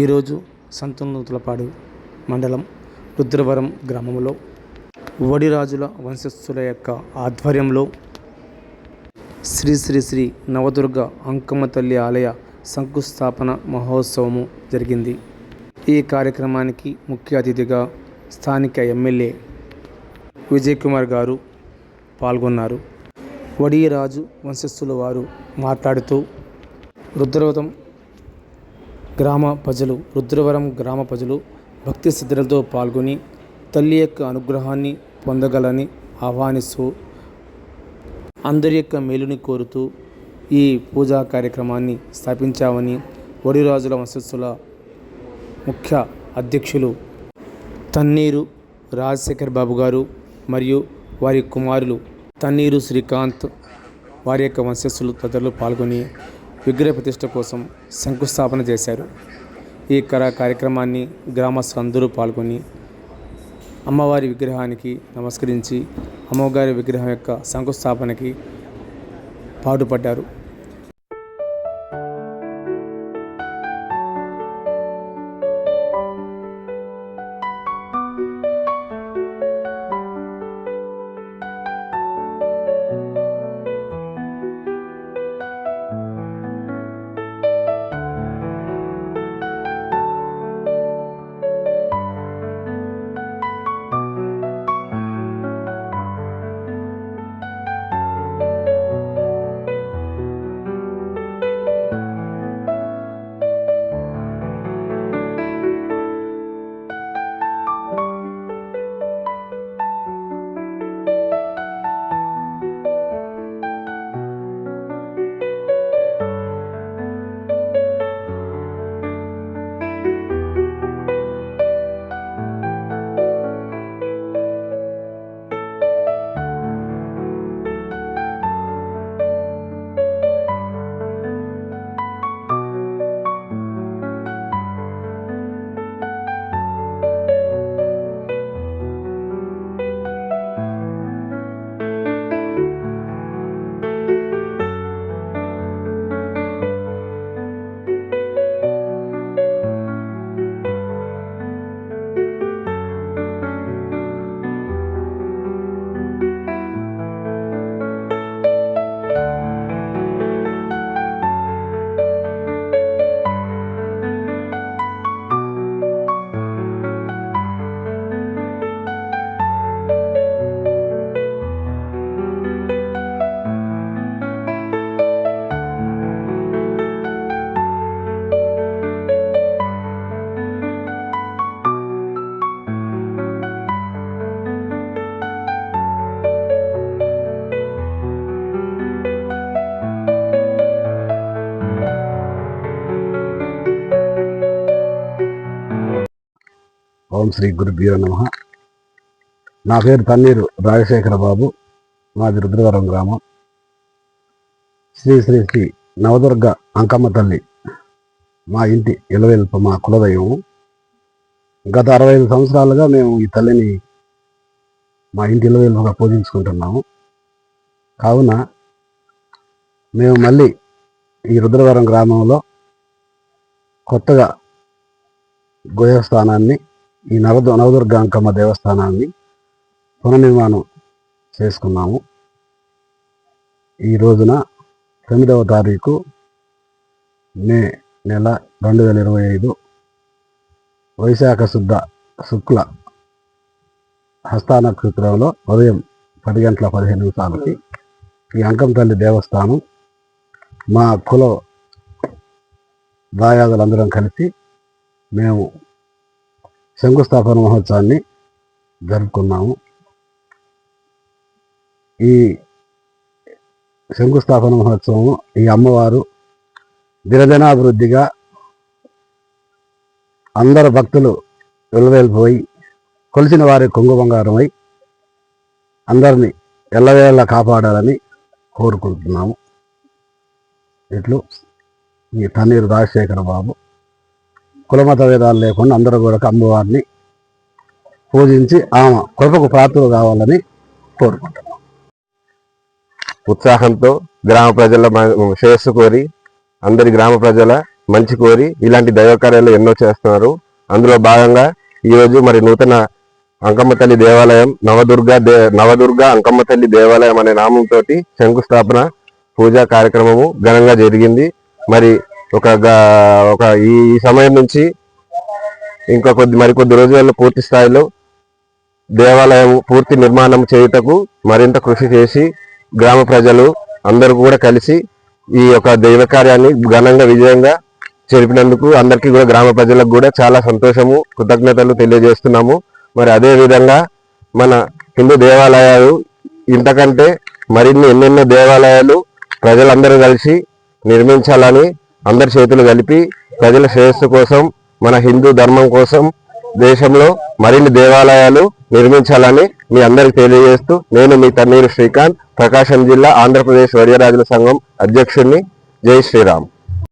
ఈరోజు సంతనూతలపాడు మండలం రుద్రవరం గ్రామంలో వడిరాజుల వంశస్థుల యొక్క ఆధ్వర్యంలో శ్రీ శ్రీ శ్రీ నవదుర్గ అంకమ్మ తల్లి ఆలయ శంకుస్థాపన మహోత్సవము జరిగింది. ఈ కార్యక్రమానికి ముఖ్య అతిథిగా స్థానిక ఎమ్మెల్యే విజయ్ కుమార్ గారు పాల్గొన్నారు. వడియరాజు వంశస్థుల వారు మాట్లాడుతూ రుద్రవరం గ్రామ ప్రజలు రుద్రవరం గ్రామ ప్రజలు భక్తి శ్రద్ధలతో పాల్గొని తల్లి యొక్క అనుగ్రహాన్ని పొందగలని ఆహ్వానిస్తూ అందరి యొక్క మేలుని కోరుతూ ఈ పూజా కార్యక్రమాన్ని స్థాపించామని వడిరాజుల వంశస్థుల ముఖ్య అధ్యక్షులు తన్నీరు రాజశేఖర్ బాబు గారు మరియు వారి కుమారులు తన్నీరు శ్రీకాంత్ వారి యొక్క వంశస్థులు తదితరులు పాల్గొని విగ్రహ ప్రతిష్ట కోసం శంకుస్థాపన చేశారు. ఈ కర కార్యక్రమాన్ని గ్రామస్తులు అందరూ పాల్గొని అమ్మవారి విగ్రహానికి నమస్కరించి అమ్మవారి విగ్రహం యొక్క శంకుస్థాపనకి పాటుపడ్డారు. ఓం శ్రీ గురుభ్యో నమ. నా పేరు తన్నీరు రాజశేఖర బాబు మాది రుద్రవరం గ్రామం. శ్రీ శ్రీ శ్రీ నవదుర్గ అంకమ్మ తల్లి మా ఇంటి ఇలవేల్పు మా కులదైవం. గత అరవై ఐదు సంవత్సరాలుగా మేము ఈ తల్లిని మా ఇంటి ఇలవేల్పుగా పూజించుకుంటున్నాము. కావున మేము మళ్ళీ ఈ రుద్రవరం గ్రామంలో కొత్తగా గోయస్థానాన్ని ఈ నవదు నవదుర్గ అంకమ్మ దేవస్థానాన్ని పునర్నిర్మాణం చేసుకున్నాము. ఈ రోజున తొమ్మిదవ తారీఖు మే నెల రెండు వేల ఇరవై ఐదు వైశాఖ శుద్ధ శుక్ల హస్తా నక్షత్రంలో ఉదయం పది గంటల పదిహేను నిమిషాలకి ఈ అంకం తల్లి దేవస్థానం మా కుల దాయాదులందరం కలిసి మేము శంకుస్థాపన మహోత్సవాన్ని జరుపుకున్నాము. ఈ శంకుస్థాపన మహోత్సవం ఈ అమ్మవారు దినదినాభివృద్ధిగా అందరు భక్తులు వెలువెలిపోయి కొలిసిన వారి కొంగు బంగారమై అందరినీ ఎల్లవేళ కాపాడాలని కోరుకుంటున్నాము. ఇట్లు ఈ తన్నీరు రాజశేఖర బాబు కులమత భేదాలు లేకుండా అందరూ కూడా అమ్మవారిని పూజించి ఆమె కృపకు ప్రాప్తులు కావాలని కోరుకుంటున్నాం. ఉత్సాహంతో గ్రామ ప్రజల మ- శ్రేయస్సు కోరి అందరి గ్రామ ప్రజల మంచి కోరి ఇలాంటి దైవ కార్యాలు ఎన్నో చేస్తున్నారు. అందులో భాగంగా ఈరోజు మరి నూతన అంకమ్మ తల్లి దేవాలయం నవదుర్గ దే నవదుర్గ అంకమ్మ తల్లి దేవాలయం అనే నామంతో శంకుస్థాపన పూజా కార్యక్రమము ఘనంగా జరిగింది. మరి ఒక గా- ఒక ఈ సమయం నుంచి ఇంకా కొద్ది మరికొద్ది రోజుల్లో పూర్తి స్థాయిలో దేవాలయం పూర్తి నిర్మాణం చేయుటకు మరింత కృషి చేసి గ్రామ ప్రజలు అందరూ కూడా కలిసి ఈ యొక్క దైవ కార్యాన్ని ఘనంగా విజయంగా జరిపినందుకు అందరికీ కూడా గ్రామ ప్రజలకు కూడా చాలా సంతోషము కృతజ్ఞతలు తెలియజేస్తున్నాము. మరి అదే విధంగా మన హిందూ దేవాలయాలు ఇంతకంటే మరిన్ని ఎన్నెన్నో దేవాలయాలు ప్రజలందరూ కలిసి నిర్మించాలని అందరి చేతులు కలిపి ప్రజల శ్రేయస్సు కోసం మన హిందూ ధర్మం కోసం దేశంలో మరిన్ని దేవాలయాలు నిర్మించాలని మీ అందరికి తెలియజేస్తూ నేను మీ తన్నీరు శ్రీకాంత్ ప్రకాశం జిల్లా ఆంధ్రప్రదేశ్ వర్యరాజుల సంఘం అధ్యక్షుడిని. జై శ్రీరామ్.